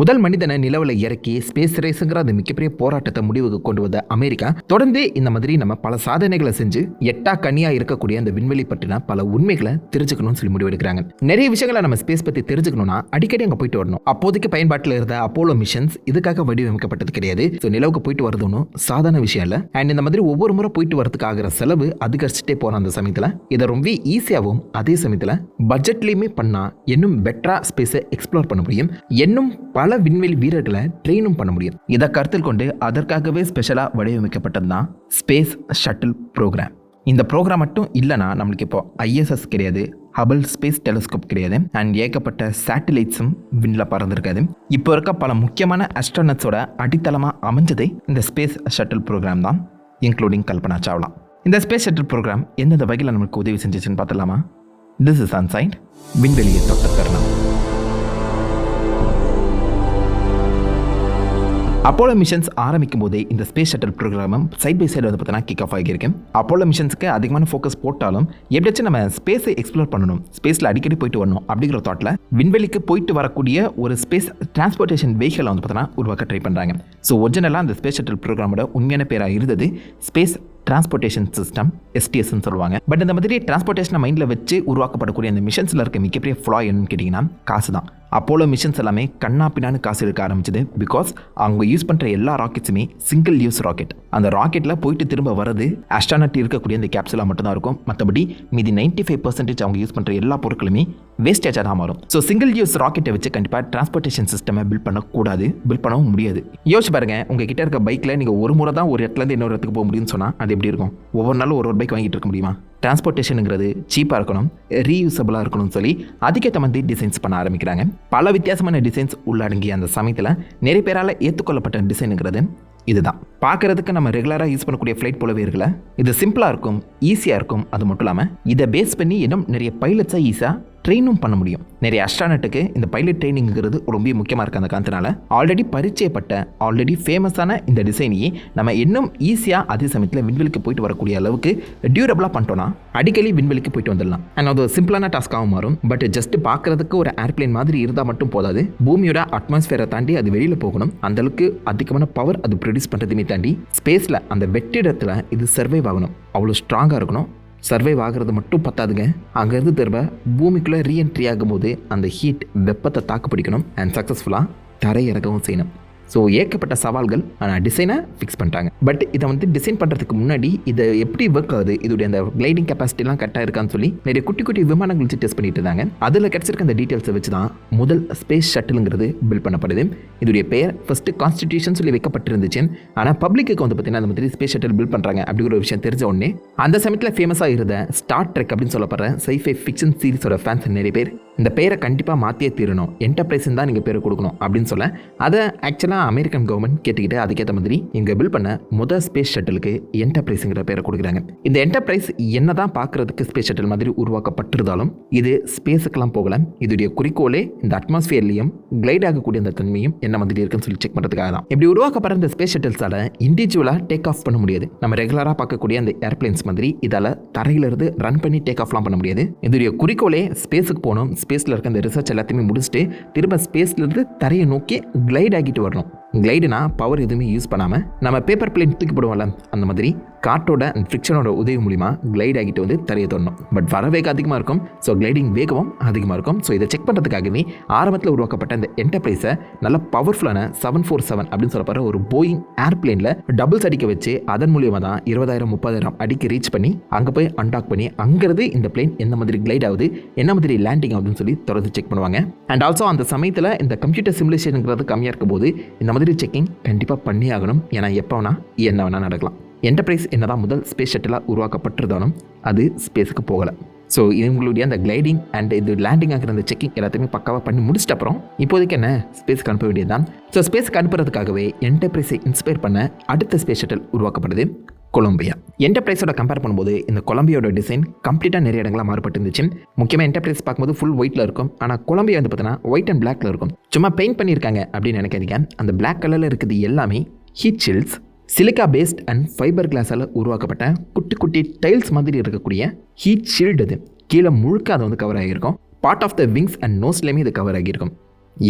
முதல் மனிதனை நிலவில் இறக்கி ஸ்பேஸ் ரேஸுங்கிற அந்த மிகப்பெரிய போராட்டத்தை முடிவுக்கு கொண்டு வந்த அமெரிக்கா தொடர்ந்து இந்த மாதிரி நம்ம பல சாதனைகளை செஞ்சு எட்டா கனியாக இருக்கக்கூடிய அந்த விண்வெளி பற்றின பல உண்மைகளை தெரிஞ்சுக்கணும்னு சொல்லி முடிவெடுக்கிறாங்க நிறைய விஷயங்களை நம்ம ஸ்பேஸ் பற்றி தெரிஞ்சுக்கணும்னா அடிக்கடி அங்கே போயிட்டு வரணும். அப்போதைக்கு பயன்பாட்டில் இருந்த அப்போலோ மிஷன்ஸ் இதுக்காக வடிவமைக்கப்பட்டது கிடையாது. ஸோ நிலவுக்கு போயிட்டு வரதுன்னு சாதாரண விஷயம் இல்லை. அண்ட் இந்த மாதிரி ஒவ்வொரு முறை போயிட்டு வரதுக்கு ஆகிற செலவு அதிகரிச்சுட்டே போகிற அந்த சமயத்தில் இதை ரொம்ப ஈஸியாகவும் அதே சமயத்தில் பட்ஜெட்லேயுமே பண்ணால் இன்னும் பெட்டராக ஸ்பேஸை எக்ஸ்ப்ளோர் பண்ண முடியும். இன்னும் பல விண்வெளி வீரர்களை ட்ரெயினும் பண்ண முடியும். இதை கருத்தில் கொண்டு அதற்காகவே ஸ்பெஷலாக வடிவமைக்கப்பட்டது தான் ஸ்பேஸ் ஷட்டில் ப்ரோக்ராம் இந்த ப்ரோக்ராம் மட்டும் இல்லைனா நம்மளுக்கு இப்போ ஐஎஸ்எஸ் கிடையாது ஹபிள் ஸ்பேஸ் டெலிஸ்கோப் கிடையாது அண்ட் ஏகப்பட்ட சேட்டலைட்ஸும் விண்ணில் பறந்துருக்காது. இப்போ இருக்க பல முக்கியமான அஸ்ட்ரானட்ஸோட அடித்தளமாக அமைஞ்சதே இந்த ஸ்பேஸ் ஷட்டில் ப்ரோக்ராம் தான். இன்க்ளூடிங் கல்பனா சாவ்லா. இந்த ஸ்பேஸ் ஷட்டில் ப்ரோக்ராம் எந்தெந்த வகையில் நம்மளுக்கு உதவி செஞ்சிச்சுன்னு பார்த்துலாமா திஸ் இஸ் அன்சைன்ட் விண்வெளியை தொட்ட தருணம் அப்போலோ மிஷன்ஸ் ஆரம்பிக்கும் போதே இந்த ஸ்பேஸ் ஷட்டில் ப்ரோக்ராமும் சைட் பை சைடு வந்து பார்த்தீங்கன்னா கிக் ஆஃப் ஆகியிருக்கு அப்போலோ மிஷன்ஸ்க்கு அதிகமான ஃபோக்கஸ் போட்டாலும் எப்படியாச்சும் நம்ம ஸ்பேஸை எக்ஸ்ப்ளோர் பண்ணணும் ஸ்பேஸில் அடிக்கடி போயிட்டு வரணும் அப்படிங்கிற தாட்டில் விண்வெளிக்கு போயிட்டு வரக்கூடிய ஒரு ஸ்பேஸ் டிரான்ஸ்போர்ட்டேஷன் வெஹிக்கலை வந்து பார்த்தீங்கன்னா உருவாக்க ட்ரை பண்ணுறாங்க ஸோ ஒரிஜினலாக அந்த ஸ்பேஸ் ஷட்டில் ப்ரோக்ராமோட உண்மையான பேராக இருந்தது ஸ்பேஸ் டிரான்ஸ்போர்ட்டேஷன் சிஸ்டம் எஸ்டிஎஸ்ன்னு சொல்லுவாங்க. பட் இந்த மாதிரி டிரான்ஸ்போர்ட்டேஷனை மைண்டில் வச்சு உருவாக்கப்படக்கூடிய அந்த மிஷன்ஸில் இருக்க மிகப்பெரிய ஃப்ளா என்னன்னு கேட்டிங்கன்னா காசு தான் அப்போலோ மிஷன்ஸ் எல்லாமே கண்ணா பின்னான்னு காசு எடுக்க ஆரம்பிச்சது பிகாஸ் அவங்க யூஸ் பண்ணுற எல்லா ராக்கெட்ஸுமே சிங்கிள் யூஸ் ராக்கெட் அந்த ராக்கெட்டில் போயிட்டு திரும்ப வரது அஸ்டானட் இருக்கக்கூடிய அந்த கேப்சூலாக மட்டும்தான் இருக்கும். மற்றபடி மீதி நைன்டி ஃபைவ் பர்சன்டேஜ் அவங்க யூஸ் பண்ணுற எல்லா பொருட்களுமே வேஸ்டேஜாக தான் மாறும். ஸோ சிங்கிள் யூஸ் ராக்கெட்டை வச்சு கண்டிப்பாக டிரான்ஸ்போர்ட்டேஷன் சிஸ்டமை பில்ட் பண்ணக்கூடாது பில்ட் பண்ணவும் முடியாது. யோசிச்சு பாருங்க உங்கள் கிட்ட இருக்க பைக்கில் நீங்கள் ஒரு முறை தான் ஒரு இடத்துலேருந்து இன்னொரு இடத்துக்கு போக முடியும்னு சொன்னால் அது எப்படி இருக்கும்? ஒவ்வொரு நாளும் ஒரு ஒரு பைக் வாங்கிட்டு இருக்க முடியுமா? டிரான்ஸ்போர்ட்டேஷனுங்கிறது சீப்பாக இருக்கணும் ரீயூசபிளாக இருக்கணும்னு சொல்லி அதுக்கேற்ற மாதிரி டிசைன்ஸ் பண்ண ஆரம்பிக்கிறாங்க. பல வித்தியாசமான டிசைன்ஸ் உள்ளடங்கிய அந்த சமயத்தில் நிறைய பேரால் ஏற்றுக்கொள்ளப்பட்ட டிசைனுங்கிறது இதுதான். பார்க்குறதுக்கு நம்ம ரெகுலராக யூஸ் பண்ணக்கூடிய ஃப்ளைட் போலவே இருக்கல இது சிம்பிளாக இருக்கும் ஈஸியாக இருக்கும். அது மட்டும் இல்லாமல் இதை பேஸ் பண்ணி இன்னும் நிறைய பைலட்ஸாக ஈஸியாக ட்ரெயினும் பண்ண முடியும். நிறைய அஸ்ட்ரானட்டுக்கு இந்த பைலட் ட்ரைனிங்கிறது ரொம்ப முக்கியமாக இருக்குது அந்த காரணத்தினால. ஆல்ரெடி பரிச்சயப்பட்ட ஆல்ரெடி ஃபேமஸான இந்த டிசைனையே நம்ம இன்னும் ஈஸியாக அதே சமயத்தில் விண்வெளிக்கு போயிட்டு வரக்கூடிய அளவுக்கு டியூரபிளாக பண்ணிட்டோம்னா அடிக்கடி விண்வெளிக்கு போயிட்டு வந்துடலாம். அண்ட் அது ஒரு சிம்பிளான டாஸ்க்காகவும் மாறும். பட் ஜஸ்ட் பார்க்குறதுக்கு ஒரு ஏர்ப்ளேன் மாதிரி இருந்தால் மட்டும் போதாது. பூமியோட அட்மாஸ்ஃபியரை தாண்டி அது வெளியில் போகணும். அந்தளவுக்கு அதிகமான பவர் அது ப்ரொடியூஸ் பண்ணுறதுமே தாண்டி ஸ்பேஸில் அந்த வெற்றிடத்தில் இது சர்வைவ் ஆகணும். அவ்வளோ ஸ்ட்ராங்காக இருக்கணும். சர்வைவ் ஆகிறது மட்டும் பத்தாதுங்க. அங்கேருந்து திரும்ப பூமிக்குள்ளே ரீஎன்ட்ரி ஆகும்போது அந்த ஹீட் வெப்பத்தை தாக்கு பிடிக்கணும் அண்ட் சக்ஸஸ்ஃபுல்லாக தரையிறக்கவும் செய்யணும். ஸோ ஏகப்பட்ட சவால்கள் ஆனால் டிசைனை ஃபிக்ஸ் பண்ணிட்டாங்க. பட் இதை வந்து டிசைன் பண்ணுறதுக்கு முன்னாடி இதை எப்படி ஒர்க் ஆகுது? இதோடைய அந்த கிளைடிங் கெப்பாசிட்டிலாம் கரெக்டாக இருக்கான்னு சொல்லி நிறைய குட்டி குட்டி விமானங்கள் வச்சு டெஸ்ட் பண்ணிட்டு இருந்தாங்க. அதில் கிடச்சிருக்க அந்த டீட்டெயில்ஸை வச்சு தான் முதல் ஸ்பேஸ் ஷட்டிலுங்கிறது பில்ட் பண்ணப்படுது. இதோடைய பெயர் ஃபஸ்ட்டு கான்ஸ்டிடியூஷன் சொல்லி வைக்கப்பட்டிருந்துச்சு. ஆனால் பப்ளிக்கு வந்து பார்த்தீங்கன்னா அந்த மாதிரி ஸ்பேஸ் ஷட்டில் பில்ட் பண்ணுறாங்க அப்படிங்கிற ஒரு விஷயம் தெரிஞ்ச உடனே அந்த சமயத்தில் ஃபேமஸாக இருந்த ஸ்டார் ட்ரெக் அப்படின்னு சொல்லப்படுற சைஃபை ஃபிக்ஷன் சீரிஸோட ஃபேன்ஸ் நிறைய பேர் இந்த பெயரை கண்டிப்பாக மாற்றியே தீரணும். என்டர்பிரைஸ்ன்னு தான் நீங்கள் பேர் கொடுக்கணும் அப்படின்னு சொல்ல அதை ஆக்சுவலாக அமெரிக்கன் கவர்மெண்ட் கேட்டுக்கிட்டு அதுக்கேற்ற மாதிரி இங்கே பில் பண்ண முதல் ஸ்பேஸ் ஷட்டிலுக்கு என்டர்பிரைஸுங்கிற பேரை கொடுக்குறாங்க. இந்த என்டர்பிரைஸ் என்ன தான் பார்க்குறதுக்கு ஸ்பேஸ் ஷட்டில் மாதிரி உருவாக்கப்பட்டிருந்தாலும் இது ஸ்பேஸுக்கெல்லாம் போகல. இதோடைய குறிக்கோளே இந்த அட்மாஸ்பியர்லையும் கிளைட் ஆகக்கூடிய அந்த தன்மையும் என்ன மாதிரி இருக்குன்னு சொல்லி செக் பண்ணுறதுக்காக தான். இப்படி உருவாக்கப்படுற இந்த ஸ்பேஸ் ஷட்டில்ஸால் இண்டிவிஜுவலாக டேக் ஆஃப் பண்ண முடியாது. நம்ம ரெகுலராக பார்க்கக்கூடிய அந்த ஏர்பிளைன்ஸ் மாதிரி இதால் தரையிலிருந்து ரன் பண்ணி டேக் ஆஃப்லாம் பண்ண முடியாது. இதோடைய குறிக்கோளே ஸ்பேஸுக்கு போகணும் ஸ்பேஸில் இருக்க அந்த ரிசர்ச் எல்லாத்தையுமே முடிச்சுட்டு திரும்ப ஸ்பேஸ்லேருந்து தரையை நோக்கி கிளைட் ஆகிட்டு வரணும். கிளைடுனா பவர் எதுவுமே யூஸ் பண்ணாமல் நம்ம பேப்பர் பிளேன் தூக்கி போடுவோம்ல அந்த மாதிரி. காற்றோட அந்த ஃப்ரிக்ஷனோட உதவி மூலிமா கிளைட் ஆகிட்டு வந்து தரையை தொடணும். பட் வர வேகம் அதிகமாக இருக்கும் ஸோ கிளைடிங் வேகமும் அதிகமாக இருக்கும். ஸோ இதை செக் பண்ணுறதுக்காகவே ஆரம்பத்தில் உருவாக்கப்பட்ட இந்த என்டர்பிரைஸை நல்ல பவர்ஃபுல்லான செவன் ஃபோர் செவன் அப்படின்னு சொல்லப்படுற ஒரு போயிங் ஏர்பிளேனில் டபுள்ஸ் அடிக்க வச்சு அதன் மூலியமாக தான் இருபதாயிரம் முப்பதாயிரம் அடிக்க ரீச் பண்ணி அங்கே போய் அன்டாக் பண்ணி அங்கேருந்து இந்த பிளேன் எந்த மாதிரி கிளைட் ஆகுது என்ன மாதிரி லேண்டிங் ஆகுதுன்னு சொல்லி தொடர்ந்து செக் பண்ணுவாங்க. அண்ட் ஆல்சோ அந்த சமயத்தில் இந்த கம்ப்யூட்டர் சிமுலேஷனுங்கிறது கம்மியாக இருக்கும் போது இந்த மாதிரி செக்கிங் கண்டிப்பாக பண்ணி ஆகணும். ஏன்னா எப்போ வேணால் என்ன வேணால் நடக்கலாம். என்டர்பிரைஸ் என்னதான் முதல் ஸ்பேஸ் ஷட்டிலாக உருவாக்கப்பட்டிருந்தாலும் அது ஸ்பேஸுக்கு போகலை. ஸோ இவங்களுடைய அந்த கிளைடிங் அண்ட் இது லேண்டிங் ஆகிற அந்த செக்கிங் எல்லாத்தையுமே பக்காவாக பண்ணி முடிச்சிட்ட அப்புறம் இப்போதைக்கு என்ன? ஸ்பேஸ்க்கு அனுப்ப வேண்டியதுதான். ஸோ ஸ்பேஸ்க்கு அனுப்புறதுக்காகவே என்டர்பிரைஸை இன்ஸ்பயர் பண்ண அடுத்த ஸ்பேஸ் ஷட்டில் உருவாக்கப்படுது கொலம்பியா. என்டர்பிரைஸோட கம்பேர் பண்ணும்போது இந்த கொலம்பியோட டிசைன் கம்ப்ளீட்டாக நிறைய இடங்களாக மாறுபட்டு இருந்துச்சு. முக்கியமாக என்டர்பிரைஸ் பார்க்கும்போது ஃபுல் ஒயிட்டில் இருக்கும். ஆனால் கொலம்பியா வந்து பார்த்தீங்கன்னா ஒயிட் அண்ட் பிளாக்ல இருக்கும். சும்மா பெயிண்ட் பண்ணியிருக்காங்க அப்படின்னு நினைக்காதீங்க. அந்த பிளாக் கலரில் இருக்குது எல்லாமே heat seals silica based and fibre கிளாஸால் உருவாக்கப்பட்ட குட்டி குட்டி டைல்ஸ் மாதிரி இருக்கக்கூடிய ஹீட் ஷீல்டு அது கீழே முழுக்க அது வந்து கவர் ஆகியிருக்கும். Part of the wings and நோஸ்லேயுமே இது கவர் ஆகியிருக்கும்.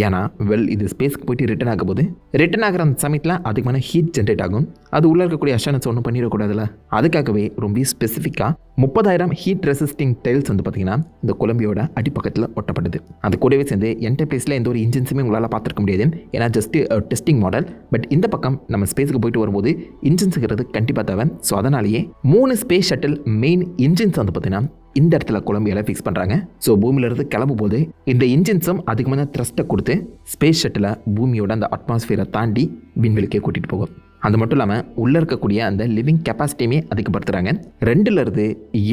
ஏன்னா வெல் இது ஸ்பேஸ்க்கு போயிட்டு ரிட்டர்ன் ஆகும் போது ரிட்டர்ன் ஆகிற அந்த சமயத்தில் அதிகமான ஹீட் ஜென்ரேட் ஆகும். அது உள்ளே இருக்கக்கூடிய அஷானஸ் ஒன்றும் பண்ணிடக்கூடாதுல்ல. அதுக்காகவே ரொம்ப ஸ்பெசிஃபிக்காக முப்பதாயிரம் ஹீட் ரெசிஸ்டிங் டைல்ஸ் வந்து பார்த்தீங்கன்னா இந்த கொலம்பியோட அடிப்பக்கத்தில் ஒட்டப்பட்டது. அது கூடவே சேர்ந்து என்டர்பிரைஸில் எந்த ஒரு இன்ஜின்ஸுமே உங்களால் பார்த்துருக்க முடியாது. ஏன்னா ஜஸ்ட் டெஸ்டிங் மாடல் பட் இந்த பக்கம் நம்ம ஸ்பேஸுக்கு போயிட்டு வரும்போது இன்ஜின்ஸுங்கிறது கண்டிப்பாக தேவை. ஸோ அதனாலேயே மூணு ஸ்பேஸ் ஷட்டில் மெயின் இன்ஜின்ஸ் வந்து பார்த்தீங்கன்னா இந்த இடத்துல கொலம்பியால ஃபிக்ஸ் பண்ணுறாங்க ஸோ பூமியிலிருந்து கிளம்பும் போது இந்த இன்ஜின்ஸும் அதிகமான த்ரஸ்ட்டை கொடுத்து ஸ்பேஸ் ஷட்டில் பூமியோட அந்த அட்மாஸ்ஃபியரை தாண்டி விண்வெளிக்கே கூட்டிகிட்டு போகும். அது மட்டும் இல்லாமல் உள்ளே இருக்கக்கூடிய அந்த லிவிங் கெப்பாசிட்டியுமே அதிகப்படுத்துகிறாங்க ரெண்டுலேருந்து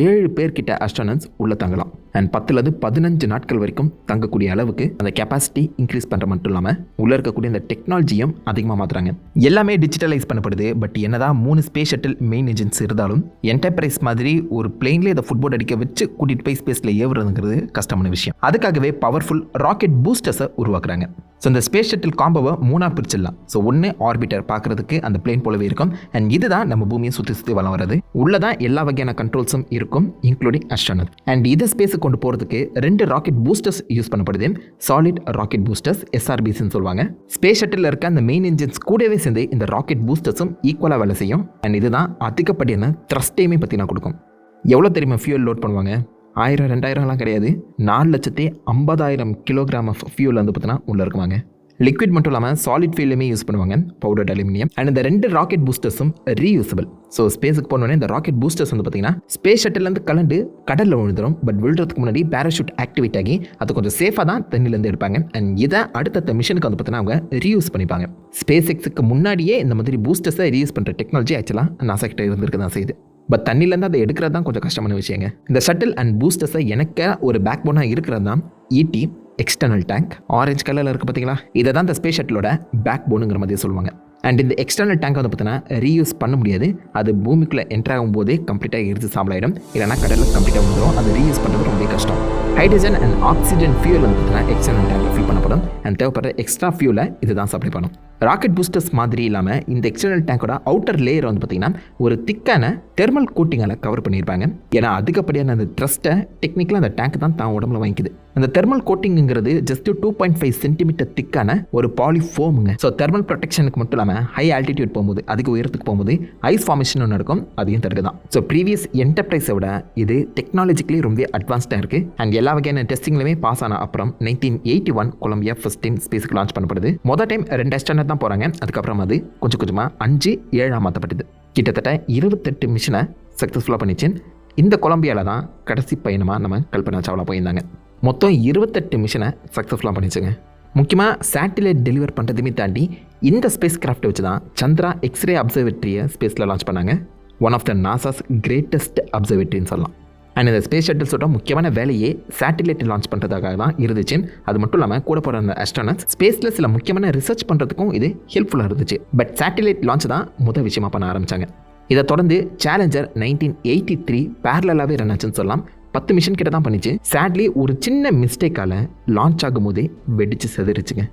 ஏழு பேர்கிட்ட அஸ்ட்ரானட்ஸ் உள்ளே தங்கலாம். அண்ட் பத்துலேருந்து பதினஞ்சு நாட்கள் வரைக்கும் தங்கக்கூடிய அளவுக்கு அந்த கெப்பாசிட்டி இன்க்ரீஸ் பண்ணுற மட்டும் இல்லாமல் உள்ளே இருக்கக்கூடிய அந்த டெக்னாலஜியும் அதிகமாக மாற்றுறாங்க எல்லாமே டிஜிட்டலைஸ் பண்ணப்படுது. பட் என்னதான் மூணு ஸ்பேஸ் ஷட்டில் மெயின் இன்ஜின்ஸ் இருந்தாலும் என்டர்பிரைஸ் மாதிரி ஒரு பிளெயின்லேயே அதை ஃபுட்போர்ட் அடிக்க வச்சு கூட்டிகிட்டு போய் ஸ்பேஸில் ஏவுறதுங்கிறது கஷ்டமான விஷயம். அதுக்காகவே பவர்ஃபுல் ராக்கெட் பூஸ்டர்ஸை உருவாக்குறாங்க. ஸோ இந்த ஸ்பேஸ் ஷட்டில் காம்போவை மூணாக பிரிச்சிடலாம். ஸோ ஒன்று ஆர்பிட்டர் பார்க்குறதுக்கு அந்த பிளேன் போலவே இருக்கும். அண்ட் இதுதான் நம்ம பூமியை சுற்றி சுற்றி வளம் வர்றது. உள்ளே தான் எல்லா வகையான கண்ட்ரோல்ஸும் இருக்கும் இன்க்ளூடிங் அஸ்ட்ரானட் அண்ட் இதை ஸ்பேஸ் கொண்டு போகிறதுக்கு ரெண்டு ராக்கெட் பூஸ்டர்ஸ் யூஸ் பண்ணப்படுது. சாலிட் ராக்கெட் பூஸ்டர்ஸ் எஸ்ஆர்பிஸ்ன்னு சொல்லுவாங்க. ஸ்பேஸ் ஷட்டில் இருக்க அந்த மெயின் இன்ஜின்ஸ் கூடவே சேர்ந்து இந்த ராக்கெட் பூஸ்டர்ஸும் ஈக்குவலாக வேலை செய்யும். அண்ட் இதுதான் அதிகப்படியான த்ரஸ்டையுமே பற்றினா கொடுக்கும். எவ்வளோ தெரியுமா ஃபியூல் லோட் பண்ணுவாங்க? ஆயிரம் ரெண்டாயிரம்லாம் கிடையாது. நாலு லட்சத்தி ஐம்பதாயிரம் கிலோகிராம் ஆஃப் ஃபியூல் வந்து பார்த்தீங்கன்னா உள்ளே இருக்குவாங்க லிக்விட் மட்டும் இல்லாமல் சாலிட் ஃபீல்டுமே யூஸ் பண்ணுவாங்க பவுடர் அலுமினியம் அண்ட் இந்த ரெண்டு ராக்கெட் பூஸ்டர்ஸும் ரீயூசபிள் ஸோ ஸ்பேஸுக்கு போனோடனே இந்த ராக்கெட் பூஸ்டர்ஸ் வந்து பார்த்தீங்கன்னா ஸ்பேஸ் ஷட்டிலேருந்து கலந்து கடலில் விழுந்துடும் பட் விழுறதுக்கு முன்னாடி பேராஷூட் ஆக்டிவேட் ஆகி அது கொஞ்சம் சேஃபாக தான் தண்ணிலேருந்து எடுப்பாங்க. அண்ட் இதை அடுத்தடுத்த மிஷனுக்கு வந்து பார்த்தீங்கன்னா அவங்க ரீயூஸ் பண்ணிப்பாங்க. ஸ்பேஸ் எக்ஸுக்கு முன்னாடியே இந்த மாதிரி பூஸ்டர்ஸை ரீயூஸ் பண்ணுற டெக்னாலஜி ஆக்சுவலாக நாசா கிட்ட இருந்திருக்கு தான் செய்யுது. பட் தண்ணியிலேருந்து அதை எடுக்கிறது தான் கொஞ்சம் கஷ்டமான விஷயங்க. இந்த ஷட்டில் அண்ட் பூஸ்டர்ஸை எனக்கு ஒரு பேக் போனாக இருக்கிறது தான் ஈட்டி எக்ஸ்டர்னல் டேங்க் ஆரஞ்சு கலரில் இருக்குது பார்த்தீங்களா இதை தான் இந்த ஸ்பேஸ் ஷட்டிலோட பேக் போனுங்கிற மாதிரி சொல்லுவாங்க. அண்ட் இந்த எக்ஸ்டர்னல் டேங்க் வந்து பார்த்தீங்கன்னா ரீயூஸ் பண்ண முடியாது. அது பூமிக்குள்ளே என்ட்ரு ஆகும்போதே கம்ப்ளீட்டாக எரிஞ்சு சாம்பலாயிடும். இல்லைனா கடலில் கம்ப்ளீட்டாக வந்துடும் அது ரீயூஸ் பண்ணுறது ரொம்ப கஷ்டம். ஹைட்ரஜன் அண்ட் ஆக்சிஜன் ஃபியூல் வந்து பார்த்தீங்கன்னா எக்ஸ்டர்னல் டேங்க்கில் ஃபில் பண்ணப்படும். அண்ட் தேவைப்படுற எக்ஸ்ட்ரா ஃபியூலை இதுதான் சப்ளை பண்ணும். ராக்கெட் பூஸ்டர்ஸ் மாதிரி இல்லாமல் இந்த எக்ஸ்டர்னல் டேங்கோட அவுட்டர் லேயர் வந்து பார்த்தீங்கன்னா ஒரு திக்கான தெர்மல் கோட்டிங்கால் கவர் பண்ணியிருப்பாங்க. ஏன்னா அதிகப்படியான அந்த த்ரஸ்ட்டை டெக்னிக்கலாக அந்த டேங்க் தான் தான் உடம்புல வாங்கிக்குது அந்த thermal கோட்டிங்கிறது just two point five centimetre திக்கான ஒரு பாலிஃபோமுங்க ஸோ தெர்மல் ப்ரொடெக்ஷனுக்கு மட்டும் இல்லாமல் ஹை ஆல்டிடியூட் போகும்போது அதிக உயரத்துக்கு போகும்போது ஐஸ் ஃபார்மேஷன் ஒன்று நடக்கும் அதையும் தடுக்கு தான் ஸோ ப்ரீவியஸ் என்டர்பிரைஸை விட இது டெக்னாலஜிக்கலி ரொம்ப அட்வான்ஸ்டாக இருக்குது அண்ட் எல்லா வகையான டெஸ்டிங்லையுமே பாஸ் ஆன அப்புறம் nineteen eighty one Columbia first time ஸ்பேஸுக்கு launch பண்ணப்படுது. மொதல் டைம் ரெண்டு ஸ்டாண்டர்ட் தான் போகிறாங்க அதுக்கப்புறம் அது கொஞ்சம் கொஞ்சமாக அஞ்சு ஏழாக மாற்றப்பட்டது கிட்டத்தட்ட இருபத்தெட்டு மிஷனை சக்ஸஸ்ஃபுல்லாக பண்ணிச்சு. இந்த கொலம்பியாவில் தான் கடைசி பயணமாக நம்ம கல்பனா சாவ்லா போயிருந்தாங்க. மொத்தம் இருபத்தெட்டு மிஷனை சக்ஸஸ்ஃபுல்லாக பண்ணிச்சுங்க. முக்கியமாக சேட்டிலைட் டெலிவர் பண்ணுறதுமே தாண்டி இந்த ஸ்பேஸ் கிராஃப்ட்டை வச்சு தான் சந்திரா எக்ஸ்ரே அப்சர்வேட்டரியை ஸ்பேஸில் லான்ச் பண்ணாங்க. One of the NASA's greatest அப்சர்வேட்டரின்னு சொல்லலாம். அண்ட் இந்த ஸ்பேஸ் ஷட்டில்ஸோட முக்கியமான வேலையே சேட்டிலைட் லான்ச் பண்ணுறதுக்காக தான் இருந்துச்சு. அது மட்டும் இல்லாமல் கூட போகிற அந்த அஸ்ட்ரானட்ஸ் ஸ்பேஸில் சில முக்கியமான ரிசர்ச் பண்ணுறதுக்கும் இது ஹெல்ப்ஃபுல்லாக இருந்துச்சு. பட் சேட்டிலைட் லான்ச் தான் முதல் விஷயமா பண்ண ஆரம்பித்தாங்க இதை தொடர்ந்து சேலஞ்சர் நைன்டீன் எயிட்டி த்ரீ பேரலாகவே ரன் ஆச்சுன்னு சொல்லலாம். பத்து மிஷன் கிட்ட தான் பண்ணிச்சு. சேட்லி ஒரு சின்ன மிஸ்டேக்கால் லான்ச் ஆகும்போதே வெடிச்சு செதறிச்சுங்க.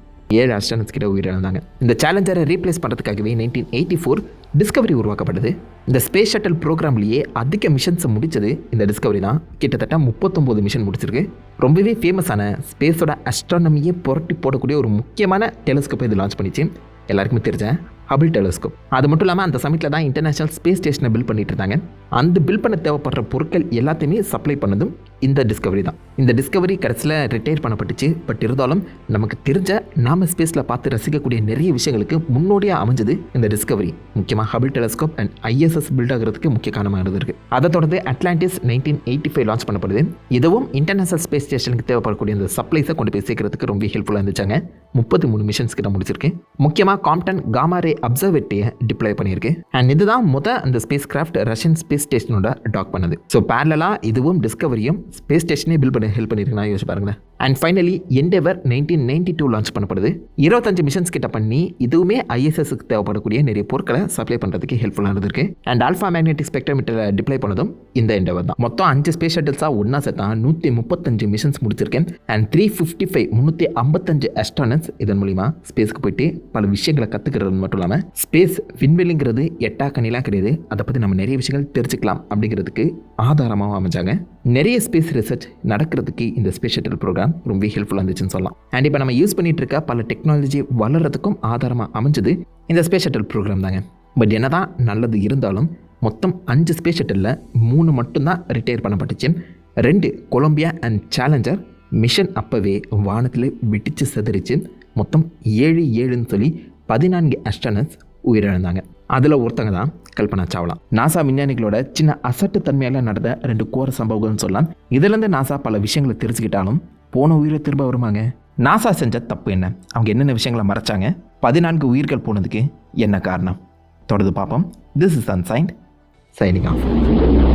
ஏழு அஸ்ட்ரானட்ஸ் கிட்ட உயிரிழந்தாங்க இந்த சேலஞ்சரை ரீப்ளேஸ் பண்ணுறதுக்காகவே நைன்டீன் எயிட்டி ஃபோர் டிஸ்கவரி உருவாக்கப்பட்டது. இந்த ஸ்பேஸ் ஷட்டில் ப்ரோக்ராம்லேயே அதிக மிஷன்ஸை முடித்தது இந்த டிஸ்கவரி தான். கிட்டத்தட்ட முப்பத்தொம்போது மிஷன் முடிச்சிருக்கு. ரொம்பவே ஃபேமஸான ஸ்பேஸோட அஸ்ட்ரானமியே புரட்டி போடக்கூடிய ஒரு முக்கியமான டெலிஸ்கோப்பை இது லான்ச் பண்ணிச்சு. எல்லாருக்குமே தெரிஞ்ச ஹபிள் டெலிஸ்கோப் அது மட்டும் இல்லாமல் அந்த சமயத்தில் தான் இன்டர்நேஷனல் ஸ்பேஸ் ஸ்டேஷனை பில்ட் பண்ணிட்டு இருந்தாங்க. அந்த பில் பண்ண தேவைப்படுற பொருட்கள் எல்லாத்தையுமே சப்ளை பண்ணதும் இந்த டிஸ்கவரி தான். இந்த டிஸ்கவரி கடைசியில் ரிட்டையர் பண்ணப்பட்டுச்சு. பட் இருந்தாலும் நமக்கு தெரிஞ்ச நாம ஸ்பேஸில் பார்த்து ரசிக்கக்கூடிய நிறைய விஷயங்களுக்கு முன்னோடியாக அமைஞ்சது இந்த டிஸ்கவரி முக்கியமாக Hubble telescope and ISS build ஆகிறதுக்கு முக்கிய காரணமாக இருந்திருக்கு அதை தொடர்ந்து Atlantis nineteen eighty five launch பண்ணப்படுது. இதுவும் இன்டர்நேஷனல் ஸ்பேஸ் ஸ்டேஷனுக்கு தேவைப்படக்கூடிய அந்த சப்ளைஸை கொண்டு போய் சேர்க்கறதுக்கு ரொம்ப ஹெல்ப்ஃபுல்லாக இருந்துச்சாங்க. முப்பத்தி மூணு மிஷன்ஸ் கிட்ட முடிச்சிருக்கு. முக்கியமாக காம்டன் காமாரே அப்சர்வேட்டரியை டிப்ளை பண்ணியிருக்கு. அண்ட் இதுதான் முத அந்த ஸ்பேஸ் கிராஃப்ட் ரஷ்யன் ஸ்பேஸ் ஸ்டேஷனோட டாக் பண்ணுது. ஸோ பேரலாக இதுவும் டிஸ்கவரியும் ஸ்பேஸ் ஸ்டேஷனே பில் பண்ணி ஹெல்ப் பண்ணியிருக்குன்னா யோசிச்சு பாருங்களேன். And finally Endeavour nineteen ninety two launch பண்ணப்படுது. இருபத்தஞ்சு மிஷன்ஸ் கிட்ட பண்ணி இதுவுமே ஐஎஸ்எஸ்க்கு தேவைப்படக்கூடிய நிறைய பொருட்களை சப்ளை பண்ணுறதுக்கு ஹெல்ப்ஃபுல்லாக இருந்திருக்கு. அண்ட் ஆல்ஃபா மேக்னெட்டிக் ஸ்பெக்ட்ரோமீட்டரை டிப்ளை பண்ணதும் இந்த என்டெவர் தான். மொத்தம் அஞ்சு ஸ்பேஸ் ஷட்டில்ஸாக ஒன்றா சேர்த்தா நூற்றி முப்பத்தஞ்சு மிஷன்ஸ் முடிச்சிருக்கேன். அண்ட் த்ரீ ஃபிஃப்டி ஃபைவ் முந்நூற்றி ஐம்பத்தஞ்சு அஸ்ட்ரானட்ஸ் இதன் மூலிமா ஸ்பேஸ்க்கு போயிட்டு பல விஷயங்களை கற்றுக்கிறது மட்டும் இல்லாமல் ஸ்பேஸ் விண்வெளிங்கிறது எட்டா கண்ணிலாம் கிடையாது. அதை பற்றி நம்ம நிறைய விஷயங்கள் தெரிஞ்சுக்கலாம் அப்படிங்கிறதுக்கு ஆதாரமாக அமைஞ்சாங்க. நிறைய ஸ்பேஸ் ரிசர்ச் நடக்கிறதுக்கு இந்த ஸ்பேஸ் ஷட்டில் ப்ரோக்ராம் ரொம்ப ஹெல்ப்ஃபுல்லாக இருந்துச்சுன்னு சொல்லலாம். அண்ட் இப்போ நம்ம யூஸ் பண்ணிகிட்டு இருக்க பல டெக்னாலஜி வளர்கிறதுக்கும் ஆதாரமாக அமைஞ்சது இந்த ஸ்பேஸ் ஷட்டில் ப்ரோக்ராம் தாங்க. பட் என்னதான் நல்லது இருந்தாலும் மொத்தம் அஞ்சு ஸ்பேஸ் ஷட்டிலில் மூணு மட்டும்தான் ரிட்டையர் பண்ணப்பட்டுச்சு. ரெண்டு கொலம்பியா அண்ட் சேலஞ்சர் மிஷன் அப்போவே வானத்தில் வெடிச்சு செதறிச்சு. மொத்தம் ஏழு ஏழுன்னு சொல்லி பதினான்கு அஸ்ட்ரானட்ஸ் உயிரிழந்தாங்க. அதில் ஒருத்தங்க தான் கல்பனா சாவ்லா. நாசா விஞ்ஞானிகளோட சின்ன அசட்டு தன்மையால் நடந்த ரெண்டு கோர சம்பவங்கள்னு சொல்லலாம். இதுலேருந்து நாசா பல விஷயங்களை தெரிஞ்சுக்கிட்டாலும் போன உயிரை திரும்ப வருமாங்க? நாசா செஞ்ச தப்பு என்ன? அவங்க என்னென்ன விஷயங்களை மறைச்சாங்க? பதினான்கு உயிர்கள் போனதுக்கு என்ன காரணம்? தொடர்ந்து பார்ப்போம். This is ancient signing off